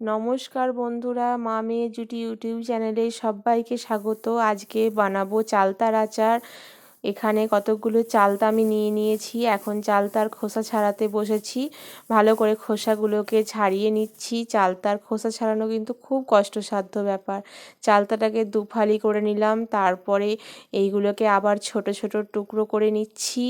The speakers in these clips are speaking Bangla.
নমস্কার বন্ধুরা, মা মেয়ে জুটি ইউটিউব চ্যানেলে সবাইকে স্বাগত। আজকে বানাবো চালতার আচার। এখানে কতগুলো চালতা আমি নিয়ে নিয়েছি। এখন চালতার খোসা ছাড়াতে বসেছি। ভালো করে খোসাগুলোকে ছাড়িয়ে নিচ্ছি। চালতার খোসা ছাড়ানো কিন্তু খুব কষ্টসাধ্য ব্যাপার। চালতাটাকে দুফালি করে নিলাম। তারপরে এইগুলোকে আবার ছোট ছোট টুকরো করে নিচ্ছি।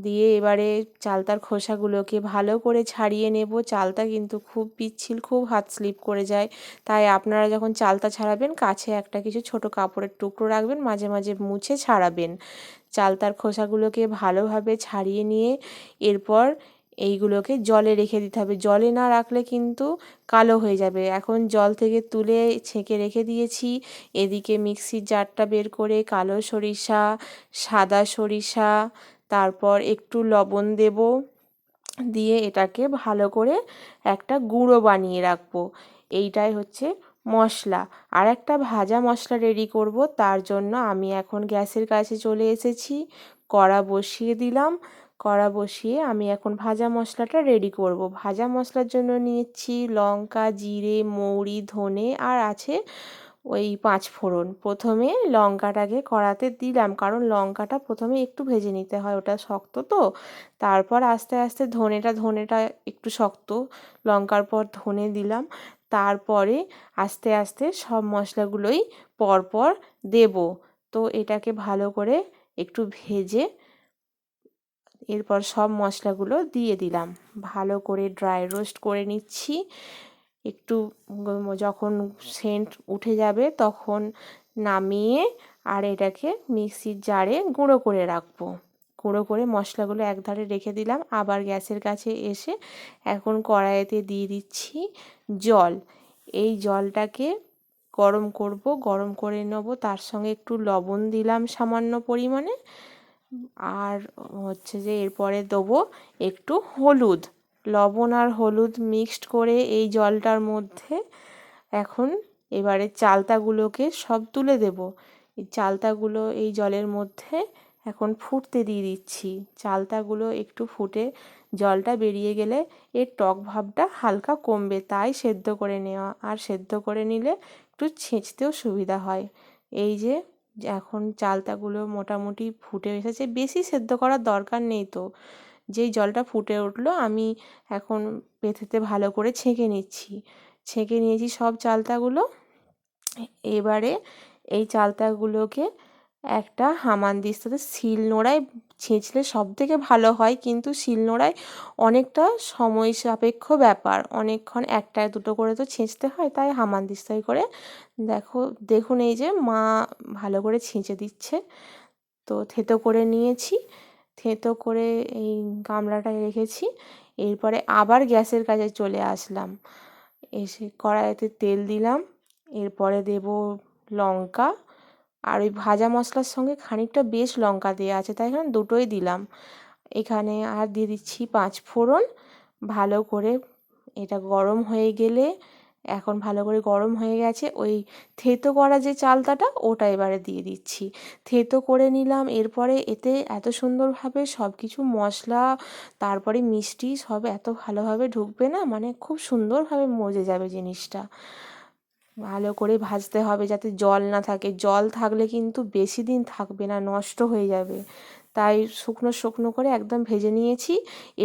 দিয়ে এবারে চালতার খোসাগুলোকে ভালো করে ছাড়িয়ে নেব। চালতা কিন্তু খুব পিচ্ছিল, খুব হাত স্লিপ করে যায়। তাই আপনারা যখন চালতা ছাড়াবেন, কাছে একটা কিছু ছোট কাপড়ের টুকরো রাখবেন, মাঝে মাঝে মুছে ছাড়াবেন। চালতার খোসাগুলোকে ভালোভাবে ছাড়িয়ে নিয়ে এরপর এইগুলোকে জলে রেখে দিতে হবে। জলে না রাখলে কিন্তু কালো হয়ে যাবে। এখন জল থেকে তুলে ছেঁকে রেখে দিয়েছি। এদিকে মিক্সির জারটা বের করে কালো সরিষা, সাদা সরিষা তারপর একটু লবণ দেব, দিয়ে এটাকে ভালো করে একটা গুঁড়ো বানিয়ে রাখব। এইটাই হচ্ছে মশলা। আর একটা ভাজা মশলা রেডি করব, তার জন্য আমি এখন গ্যাসের কাছে চলে এসেছি। কড়া বসিয়ে দিলাম। কড়া বসিয়ে আমি এখন ভাজা মশলাটা রেডি করব। ভাজা মশলার জন্য নিয়েছি লঙ্কা, জিরে, মৌরি, ধনে, আর আছে ওই পাঁচ ফোড়ন। প্রথমে লঙ্কাটাকে কড়াতে দিলাম, কারণ লঙ্কাটা প্রথমে একটু ভেজে নিতে হয়, ওটা শক্ত তো। তারপর আস্তে আস্তে ধনেটা ধনেটা একটু শক্ত, লঙ্কার পর ধনে দিলাম। তারপরে আস্তে আস্তে সব মশলাগুলোই পরপর দেব। তো এটাকে ভালো করে একটু ভেজে এরপর সব মশলাগুলো দিয়ে দিলাম। ভালো করে ড্রাই রোস্ট করে নিচ্ছি। একটু যখন সেন্ট উঠে যাবে তখন নামিয়ে আর এটাকে মিক্সির জারে গুঁড়ো করে রাখব। গুঁড়ো করে মশলাগুলো একধারে রেখে দিলাম। আবার গ্যাসের কাছে এসে এখন কড়াইতে দিয়ে দিচ্ছি জল। এই জলটাকে গরম করব। গরম করে নেব। তার সঙ্গে একটু লবণ দিলাম সামান্য পরিমাণে। আর হচ্ছে যে এরপরে দেবো একটু হলুদ। লবণ আর হলুদ মিক্সড করে এই জলটার মধ্যে এখন এবারে চালতাগুলোকে সব তুলে দেব। এই চালতাগুলো এই জলের মধ্যে এখন ফুটতে দিয়ে দিচ্ছি। চালতাগুলো একটু ফুটে জলটা বেরিয়ে গেলে এর টক ভাবটা হালকা কমবে, তাই সেদ্ধ করে নেওয়া। আর সেদ্ধ করে নিলে একটু ছেঁচতেও সুবিধা হয়। এই যে এখন চালতাগুলো মোটামুটি ফুটে এসেছে, বেশি সেদ্ধ করার দরকার নেই তো। যেই জলটা ফুটে উঠল আমি এখন পেথেতে ভালো করে ছেঁকে নিচ্ছি। ছেঁকে নিয়েছি সব চালতাগুলো। এবারে এই চালতাগুলোকে একটা হামান হামানদিস্তাতে শিল নোড়ায় ছেঁচলে সব থেকে ভালো হয়। কিন্তু শিল নোড়ায় অনেকটা সময় সাপেক্ষ ব্যাপার। অনেকক্ষণ একটা দুটো করে তো ছেঁচতে হয়, তাই হামান হামানদিস্তায় করে দেখো, দেখুন এই যে মা ভালো করে ছেঁচে দিচ্ছে। তো থেতো করে নিয়েছি। থেতো করে এই গামলাটায় রেখেছি। এরপরে আবার গ্যাসের কাছে চলে আসলাম। এসে কড়াইতে তেল দিলাম। এরপরে দেব লঙ্কা। আর ওই ভাজা মশলার সঙ্গে খানিকটা বেশ লঙ্কা দেওয়া আছে, তাই এখানে দুটোই দিলাম। এখানে আর দিয়ে দিচ্ছি পাঁচ ফোড়ন। ভালো করে এটা গরম হয়ে গেলে এখন ভালো করে গরম হয়ে গেছে, ওই থেতো করা যে চালতাটা ওটা এবারে দিয়ে দিচ্ছি। থেতো করে নিলাম, এরপরে এতে এত সুন্দরভাবে সব কিছু মশলা, তারপরে মিষ্টি সব এত ভালোভাবে ঢুকবে না মানে খুব সুন্দরভাবে মজে যাবে জিনিসটা। ভালো করে ভাজতে হবে যাতে জল না থাকে, জল থাকলে কিন্তু বেশি দিন থাকবে না, নষ্ট হয়ে যাবে। তাই শুকনো শুকনো করে একদম ভেজে নিয়েছি,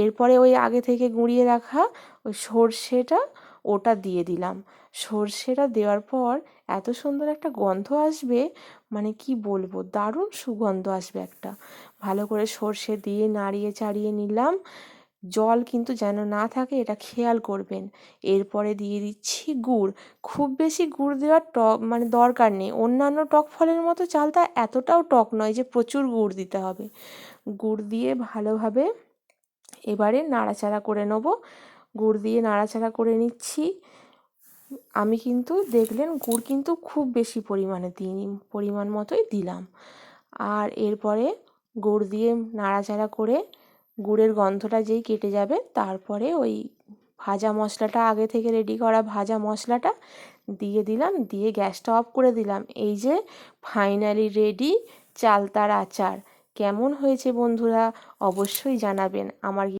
এরপরে ওই আগে থেকে গুঁড়িয়ে রাখা ওই সর্ষেটা ওটা দিয়ে দিলাম। সর্ষেটা দেওয়ার পর এত সুন্দর একটা গন্ধ আসবে মানে কি বলব, দারুণ সুগন্ধ আসবে একটা। ভালো করে সর্ষে দিয়ে নাড়িয়ে চাড়িয়ে নিলাম। জল কিন্তু যেন না থাকে, এটা খেয়াল করবেন। এরপরে দিয়ে দিচ্ছি গুড়। খুব বেশি গুড় দেওয়ার টক মানে দরকার নেই। অন্যান্য টক ফলের মতো চালটা এতটাও টক নয় যে প্রচুর গুড় দিতে হবে। গুড় দিয়ে ভালোভাবে এবারে নাড়াচাড়া করে নেব। গুড় দিয়ে নাড়াচাড়া করে নিচ্ছি। আমি কিন্তু দেখলেন গুড় কিন্তু খুব বেশি পরিমাণে দিইনি পরিমাণ মতোই দিলাম। আর এরপরে গুড় দিয়ে নাড়াচাড়া করে গুড়ের গন্ধটা যেই কেটে যাবে, তারপরে ওই ভাজা মশলাটা, আগে থেকে রেডি করা ভাজা মশলাটা দিয়ে দিলাম, দিয়ে গ্যাসটা অফ করে দিলাম। এই যে ফাইনালি রেডি চালতার আচার। কেমন হয়েছে বন্ধুরা, অবশ্যই জানাবেন। আমার